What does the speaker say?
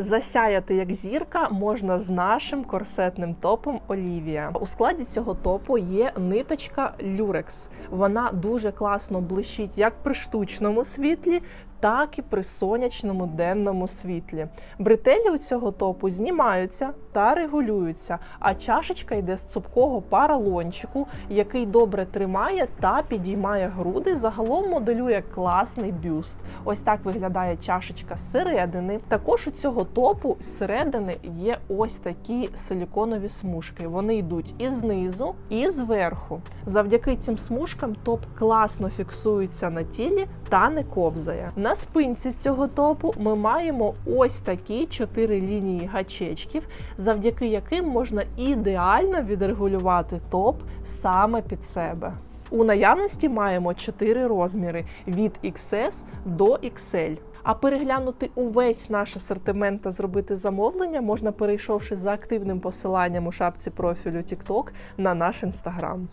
Засяяти як зірка можна з нашим корсетним топом Олівія. У складі цього топу є ниточка Люрекс. Вона дуже класно блищить як при штучному світлі, так і при сонячному денному світлі. Бретелі у цього топу знімаються та регулюються, а чашечка йде з цупкого паралончику, який добре тримає та підіймає груди. Загалом моделює класний бюст. Ось так виглядає чашечка зсередини. Також у цього топу зсередини є ось такі силіконові смужки. Вони йдуть і знизу, і зверху. Завдяки цим смужкам топ класно фіксується на тілі та не ковзає. На спинці цього топу ми маємо ось такі чотири лінії гачечків, завдяки яким можна ідеально відрегулювати топ саме під себе. У наявності маємо 4 розміри від XS до XL. А переглянути увесь наш асортимент та зробити замовлення можна перейшовши за активним посиланням у шапці профілю TikTok на наш інстаграм.